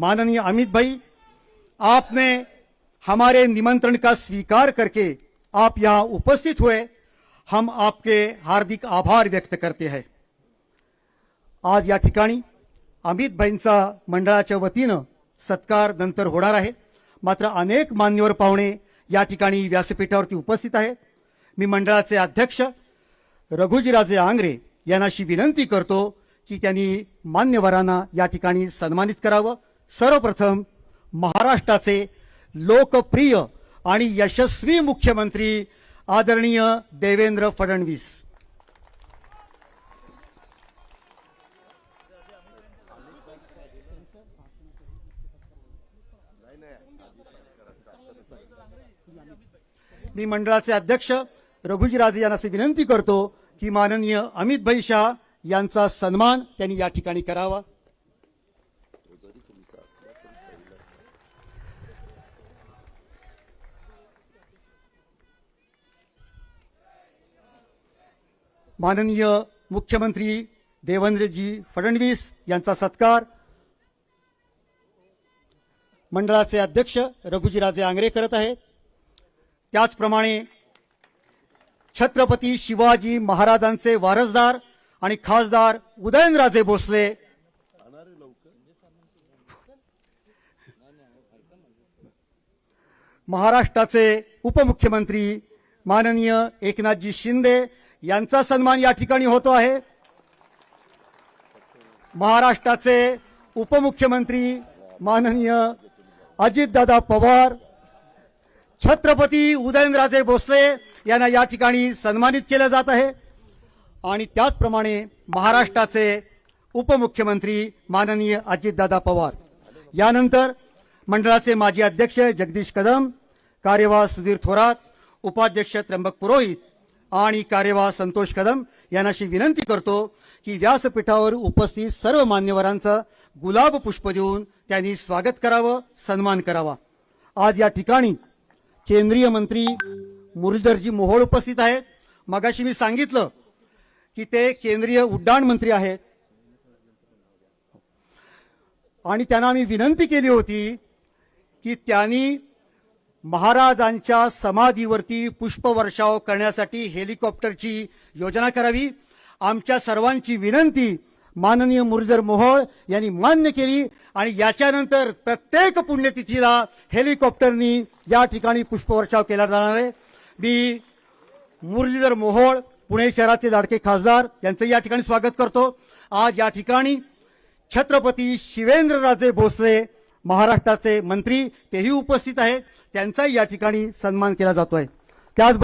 माननीय अमित भाई आपने हमारे निमंत्रण का स्वीकार करके आप यहां उपस्थित हुए। हम आपके हार्दिक आभार व्यक्त करते हैं। आज या ठिकाणी अमित भाईंचा मंडळाच्या वतीनं सत्कार नंतर होणार आहे. मात्र अनेक मान्यवर पाहुणे या ठिकाणी व्यासपीठावरती उपस्थित आहेत. मी मंडळाचे अध्यक्ष रघुजीराजे आंग्रे यांना अशी विनंती करतो की त्यांनी मान्यवरांना या ठिकाणी सन्मानित करावं. सर्वप्रथम महाराष्ट्राचे लोकप्रिय आणि यशस्वी मुख्यमंत्री आदरणीय देवेंद्र फडणवीस. मी मंडळाचे अध्यक्ष रघुजीराजे यांना अशी विनंती करतो की माननीय अमित भाई शाह यांचा सन्मान त्यांनी या ठिकाणी करावा. माननीय मुख्यमंत्री देवेंद्रजी फडणवीस यांचा सत्कार. मंडळाचे अध्यक्ष रघुजीराजे आंग्रे करत आहेत. त्याचप्रमाणे छत्रपती शिवाजी महाराजांचे वारसदार आणि खासदार उदयनराजे भोसले महाराष्ट्राचे उपमुख्यमंत्री माननीय एकनाथजी शिंदे यांचा सन्मान या ठिकाणी होतो आहे. महाराष्ट्राचे उपमुख्यमंत्री माननीय अजितदादा पवार छत्रपती उदयनराजे भोसले यांना या ठिकाणी सन्मानित केलं जात आहे. आणि त्याचप्रमाणे महाराष्ट्राचे उपमुख्यमंत्री माननीय अजितदादा पवार. यानंतर मंडळाचे माजी अध्यक्ष जगदीश कदम कार्यवाह सुधीर थोरात उपाध्यक्ष त्र्यंबक पुरोहित आणि कार्यवाह संतोष कदम यांना अशी विनंती करतो की व्यासपीठावर उपस्थित सर्व मान्यवरांचं गुलाब पुष्प देऊन त्यांनी स्वागत करावं सन्मान करावा. आज या ठिकाणी केंद्रीय मंत्री मुरलीधरजी मोहोळ उपस्थित आहेत. मगाशी मी सांगितलं की ते केंद्रीय उड्डाण मंत्री आहेत. आणि त्यांना आम्ही विनंती केली होती की त्यांनी महाराजांच्या समाधीवरती पुष्पवर्षाव करण्यासाठी हेलिकॉप्टरची योजना करावी. आमच्या सर्वांची विनंती माननीय मुरलीधर मोहोळ यांनी मान्य केली आणि याच्यानंतर प्रत्येक पुण्यतिथीला हेलिकॉप्टरनी या ठिकाणी पुष्पवर्षाव केला जाणार आहे. मी मुरलीधर मोहोळ पुणे शहराचे लाडके खासदार यांचं या ठिकाणी स्वागत करतो. आज या ठिकाणी छत्रपती शिवेंद्रराजे भोसले महाराष्ट्राचे मंत्री तेही उपस्थित आहेत. त्यांचाही या ठिकाणी सन्मान केला जातोय. त्याच